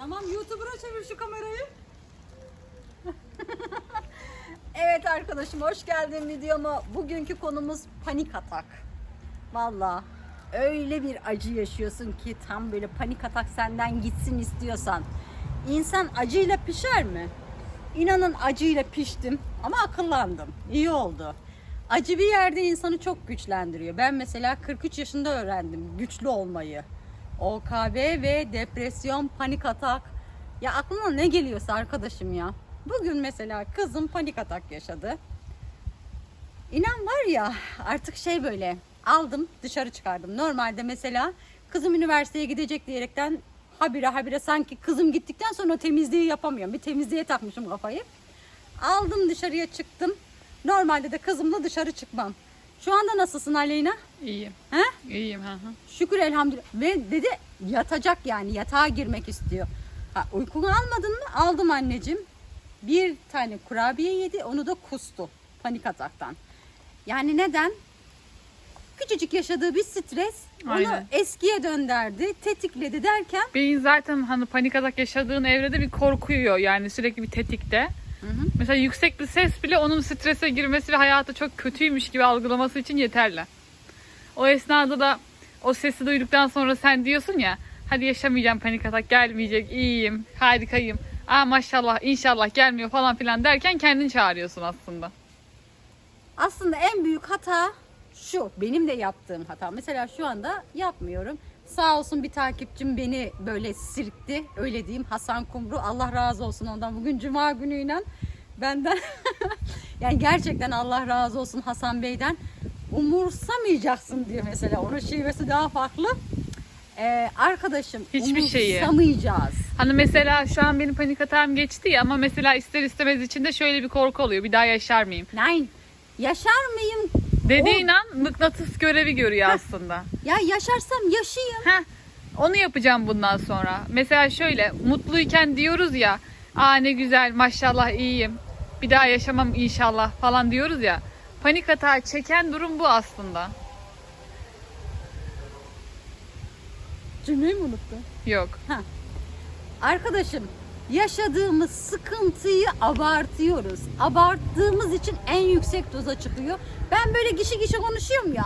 Tamam YouTuber'a çevir şu kamerayı. evet arkadaşım hoş geldin videoma. Bugünkü konumuz panik atak. Valla öyle bir acı yaşıyorsun ki tam böyle panik atak senden gitsin istiyorsan. İnsan acıyla pişer mi? İnanın acıyla piştim ama akıllandım. İyi oldu. Acı bir yerde insanı çok güçlendiriyor. Ben mesela 43 yaşında öğrendim güçlü olmayı. OKB ve depresyon, panik atak. Ya aklıma ne geliyorsa arkadaşım ya. Bugün mesela kızım panik atak yaşadı. İnan var ya artık şey böyle aldım dışarı çıkardım. Normalde mesela kızım üniversiteye gidecek diyerekten habire habire sanki kızım gittikten sonra temizliği yapamıyorum. Bir temizliğe takmışım kafayı. Aldım dışarıya çıktım. Normalde de kızımla dışarı çıkmam. Şu anda nasılsın Aleyna? İyiyim. He? İyiyim. Hı hı. Şükür elhamdülillah. Ve dedi yatacak yani yatağa girmek istiyor. Ha, uykunu almadın mı? Aldım anneciğim. Bir tane kurabiye yedi onu da kustu panik ataktan. Yani neden? Küçücük yaşadığı bir stres onu Aynen. eskiye döndürdü, tetikledi derken Beyin zaten hani panik atak yaşadığın evrede bir korkuyor yani sürekli bir tetikte. Mesela yüksek bir ses bile onun strese girmesi ve hayatı çok kötüymüş gibi algılaması için yeterli. O esnada da o sesi duyduktan sonra sen diyorsun ya hadi yaşamayacağım panik atak gelmeyecek iyiyim harikayım. Aa maşallah inşallah gelmiyor falan filan derken kendini çağırıyorsun aslında. aslında en büyük hata şu. Benim de yaptığım hata. Mesela şu anda yapmıyorum. Sağ olsun bir takipçim beni böyle sirkti. Öyle diyeyim. Hasan Kumru. Allah razı olsun ondan. Bugün cuma günüyle benden yani gerçekten Allah razı olsun Hasan Bey'den. Umursamayacaksın diyor mesela. Onun şivesi daha farklı. Ee, arkadaşım Hiçbir şeyi. umursamayacağız. Hani mesela şu an benim panik atağım geçti ya ama mesela ister istemez içinde şöyle bir korku oluyor. Bir daha yaşar mıyım? Nein. Yaşar mıyım? Dediğin an mıknatıs görevi görüyor aslında. Ya yaşarsam yaşayayım. Heh, onu yapacağım bundan sonra. Mesela şöyle mutluyken diyoruz ya aa ne güzel maşallah iyiyim. Bir daha yaşamam inşallah falan diyoruz ya. Panik atağı çeken durum bu aslında. Cümleyi mi unuttun? Yok. Arkadaşım yaşadığımız sıkıntıyı abartıyoruz. Abarttığımız için en yüksek doza çıkıyor. Ben böyle gişi gişi konuşuyorum ya.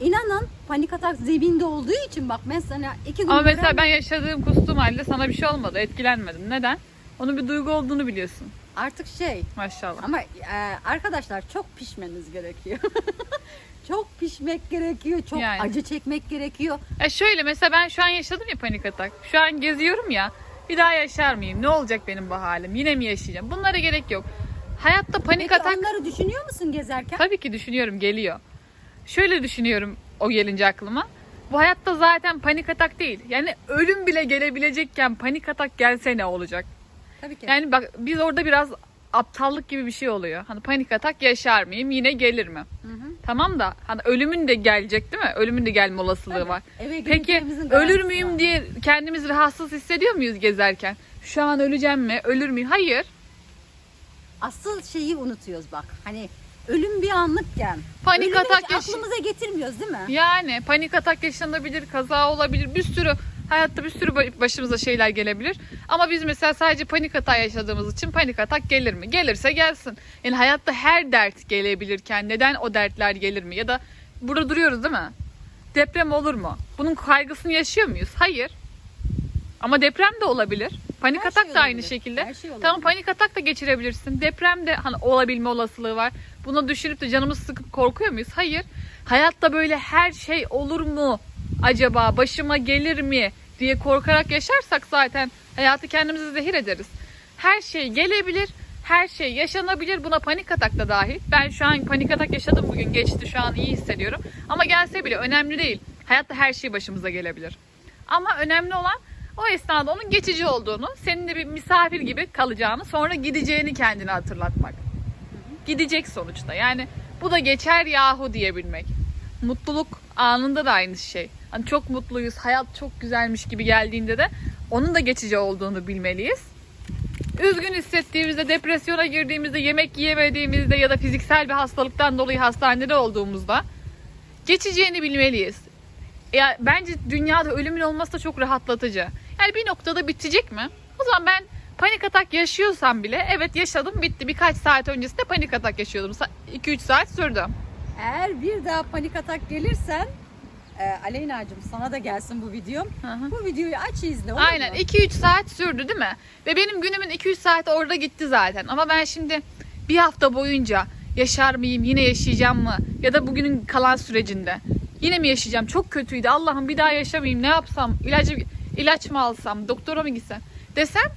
İnanın panik atak zeminde olduğu için bak ben sana iki gün Ama mesela ben yaşadığım kustuğum halde sana bir şey olmadı. Etkilenmedim. Neden? Onun bir duygu olduğunu biliyorsun. Artık şey Maşallah. ama e, arkadaşlar çok pişmeniz gerekiyor. çok pişmek gerekiyor. Çok Yani. acı çekmek gerekiyor. Ya şöyle mesela ben şu an yaşadım ya panik atak. Şu an geziyorum ya. Bir daha yaşar mıyım? Ne olacak benim bu halim? Yine mi yaşayacağım? Bunlara gerek yok. Hayatta panik Peki atak onları düşünüyor musun gezerken? tabii ki düşünüyorum geliyor. Şöyle düşünüyorum o gelince aklıma. Bu hayatta zaten panik atak değil. Yani ölüm bile gelebilecekken panik atak gelse ne olacak? Tabii ki. Yani bak biz orada biraz aptallık gibi bir şey oluyor. Hani panik atak yaşar mıyım? Yine gelir mi? Hı hı. Tamam da hani ölümün de gelecek değil mi? Ölümün de gelme olasılığı Tabii. var. Eve Peki ölür müyüm var. diye kendimizi rahatsız hissediyor muyuz gezerken? Şu an öleceğim mi? Ölür müyüm? Hayır. asıl şeyi unutuyoruz bak. Hani ölüm bir anlıkken. Panik Ölümü atak yaş- aklımıza getirmiyoruz değil mi? Yani panik atak yaşanabilir, kaza olabilir, bir sürü hayatta bir sürü ba- başımıza şeyler gelebilir. Ama biz mesela sadece panik atak yaşadığımız için panik atak gelir mi? Gelirse gelsin. Yani hayatta her dert gelebilirken neden o dertler gelir mi? Ya da burada duruyoruz değil mi? Deprem olur mu? Bunun kaygısını yaşıyor muyuz? Hayır. Ama deprem de olabilir. Panik Her atak şey da aynı şekilde. Her şey olabilir. tamam panik atak da geçirebilirsin. Deprem de hani olabilme olasılığı var. Buna düşünüp de canımız sıkıp korkuyor muyuz? Hayır. Hayatta böyle her şey olur mu? Acaba başıma gelir mi diye korkarak yaşarsak zaten hayatı kendimizi zehir ederiz. Her şey gelebilir, her şey yaşanabilir. Buna panik atak da dahil. Ben şu an panik atak yaşadım bugün geçti. Şu an iyi hissediyorum. Ama gelse bile önemli değil. Hayatta her şey başımıza gelebilir. Ama önemli olan o esnada onun geçici olduğunu, seninle bir misafir gibi kalacağını, sonra gideceğini kendine hatırlatmak. Gidecek sonuçta. Yani bu da geçer yahu diyebilmek. Mutluluk anında da aynı şey. Hani çok mutluyuz, hayat çok güzelmiş gibi geldiğinde de onun da geçici olduğunu bilmeliyiz. Üzgün hissettiğimizde, depresyona girdiğimizde, yemek yiyemediğimizde ya da fiziksel bir hastalıktan dolayı hastanede olduğumuzda geçeceğini bilmeliyiz. Ya bence dünyada ölümün olması da çok rahatlatıcı. Yani bir noktada bitecek mi? O zaman ben panik atak yaşıyorsam bile evet yaşadım bitti. Birkaç saat öncesinde panik atak yaşıyordum. 2-3 saat sürdü. Eğer bir daha panik atak gelirsen e, Aleyna'cığım sana da gelsin bu videom. Hı hı. Bu videoyu aç izle olur Aynen mu? 2-3 saat sürdü değil mi? Ve benim günümün 2-3 saati orada gitti zaten. Ama ben şimdi bir hafta boyunca yaşar mıyım, yine yaşayacağım mı? Ya da bugünün kalan sürecinde yine mi yaşayacağım? Çok kötüydü. Allah'ım bir daha yaşamayayım. Ne yapsam? İlacı, ilaç mı alsam? Doktora mı gitsem? Desem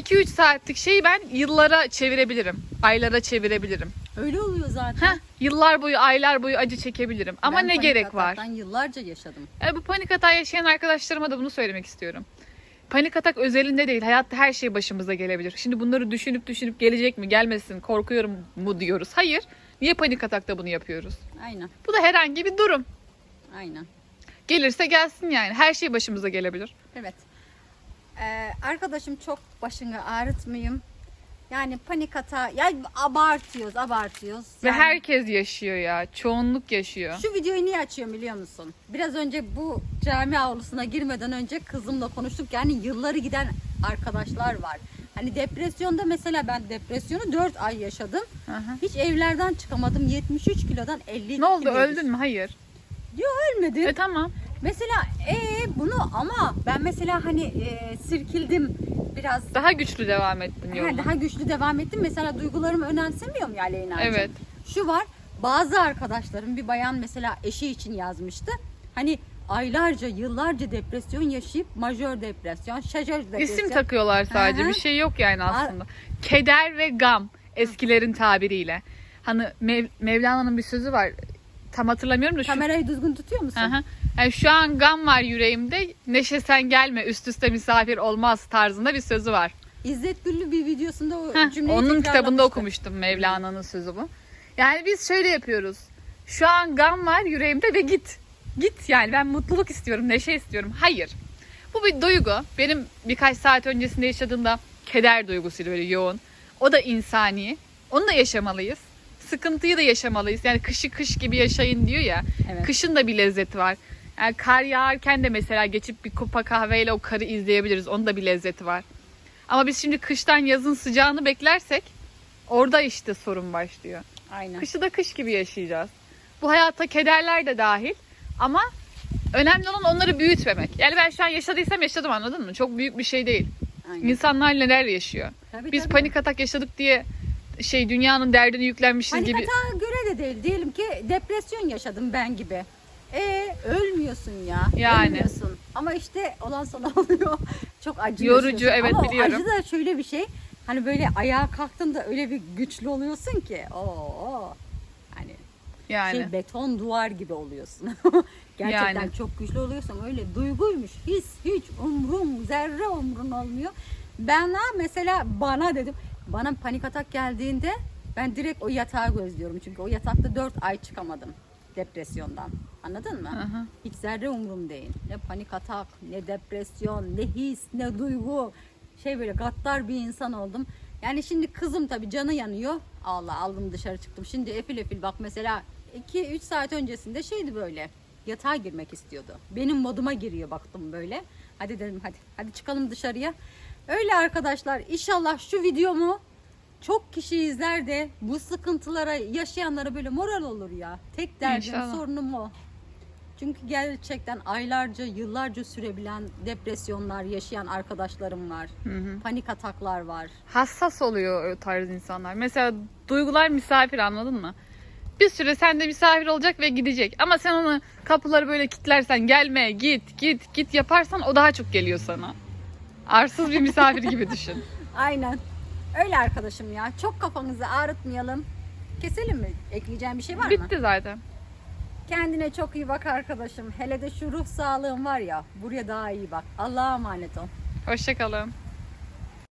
2-3 saatlik şeyi ben yıllara çevirebilirim. Aylara çevirebilirim. Öyle oluyor zaten. Heh, yıllar boyu, aylar boyu acı çekebilirim. Ama Ben ne gerek var? ataktan yıllarca yaşadım. Yani bu panik atak yaşayan arkadaşlarıma da bunu söylemek istiyorum. Panik atak özelinde değil, hayatta her şey başımıza gelebilir. Şimdi bunları düşünüp düşünüp gelecek mi, gelmesin, korkuyorum mu diyoruz. Hayır. Niye panik atakta bunu yapıyoruz? Aynen. Bu da herhangi bir durum. Aynen. Gelirse gelsin yani. Her şey başımıza gelebilir. Evet. Ee, arkadaşım çok başını ağrıtmayayım. Yani panik hata, ya abartıyoruz, abartıyoruz. Ve Yani herkes yaşıyor ya. Çoğunluk yaşıyor. Şu videoyu niye açıyorum biliyor musun? Biraz önce bu cami avlusuna girmeden önce kızımla konuştuk. Yani yılları giden arkadaşlar var. Hani depresyonda mesela ben depresyonu 4 ay yaşadım. Hı. Hiç evlerden çıkamadım. 73 kilodan 52 Ne oldu? kiloya Öldün mü? Hayır. Diyor ölmedin. E tamam. Mesela e bunu ama ben mesela hani e, sirkildim biraz Daha güçlü devam ettin Ha, yoluna. daha güçlü devam ettim. Mesela duygularımı önemsemiyorum ya Leyna'cığım. Evet. Şu var bazı arkadaşlarım bir bayan mesela eşi için yazmıştı. Hani aylarca yıllarca depresyon yaşayıp majör depresyon, şajör depresyon. İsim takıyorlar sadece. Hı hı. Bir şey yok yani aslında. Keder ve gam eskilerin tabiriyle. Hani Mev- Mevlana'nın bir sözü var. Tam hatırlamıyorum da şu Kamerayı düzgün tutuyor musun? Yani şu an gam var yüreğimde. Neşe sen gelme üst üste misafir olmaz tarzında bir sözü var. İzzet Güllü bir videosunda o Heh, cümleyi onun kitabında okumuştum Mevlana'nın sözü bu. Yani biz şöyle yapıyoruz. Şu an gam var yüreğimde ve git. Git yani ben mutluluk istiyorum, neşe istiyorum. Hayır. Bu bir duygu. Benim birkaç saat öncesinde yaşadığımda keder duygusuydu böyle yoğun. O da insani. Onu da yaşamalıyız. Sıkıntıyı da yaşamalıyız. Yani kışı kış gibi yaşayın diyor ya. Evet. Kışın da bir lezzeti var. Yani kar yağarken de mesela geçip bir kupa kahveyle o karı izleyebiliriz. Onun da bir lezzeti var. Ama biz şimdi kıştan yazın sıcağını beklersek orada işte sorun başlıyor. Aynen. Kışı da kış gibi yaşayacağız. Bu hayatta kederler de dahil ama önemli olan onları büyütmemek. Yani ben şu an yaşadıysam yaşadım anladın mı? Çok büyük bir şey değil. Aynen. İnsanlar neler yaşıyor. Tabii, Biz tabii. panik atak yaşadık diye şey dünyanın derdini yüklenmişiz Panik gibi. atağa göre de değil. Diyelim ki depresyon yaşadım ben gibi. E ölmüyorsun ya. Yani. Ölmüyorsun. Ama işte olan sana oluyor. Çok acı Yorucu, evet, Ama biliyorum. acı da şöyle bir şey. Hani böyle ayağa kalktığında öyle bir güçlü oluyorsun ki. Oo. Hani Yani. şey beton duvar gibi oluyorsun. Gerçekten Yani. çok güçlü oluyorsun. Öyle duyguymuş. His hiç umrum zerre umrun olmuyor. Bana mesela bana dedim. Bana panik atak geldiğinde ben direkt o yatağı gözlüyorum. Çünkü o yatakta 4 ay çıkamadım depresyondan. Anladın mı? Hı. Hiç zerre umrum değil. Ne panik atak, ne depresyon, ne his, ne duygu. Şey böyle gaddar bir insan oldum. Yani şimdi kızım tabii canı yanıyor. Allah aldım dışarı çıktım. Şimdi efil efil bak mesela 2-3 saat öncesinde şeydi böyle. Yatağa girmek istiyordu. Benim moduma giriyor baktım böyle. Hadi dedim hadi. Hadi çıkalım dışarıya. Öyle arkadaşlar inşallah şu videomu çok kişi izler de bu sıkıntılara yaşayanlara böyle moral olur ya. Tek derdim İnşallah. sorunum o. Çünkü gerçekten aylarca, yıllarca sürebilen depresyonlar yaşayan arkadaşlarım var. Hı hı. Panik ataklar var. hassas oluyor o tarz insanlar. Mesela duygular misafir anladın mı? Bir süre sende misafir olacak ve gidecek. Ama sen onu kapıları böyle kilitlersen gelme git git git yaparsan o daha çok geliyor sana. Arsız bir misafir gibi düşün. Aynen. Öyle arkadaşım ya. Çok kafanızı ağrıtmayalım. Keselim mi? Ekleyeceğim bir şey var mı? Bitti zaten. Kendine çok iyi bak arkadaşım. Hele de şu ruh sağlığın var ya. Buraya daha iyi bak. Allah'a emanet ol. Hoşçakalın.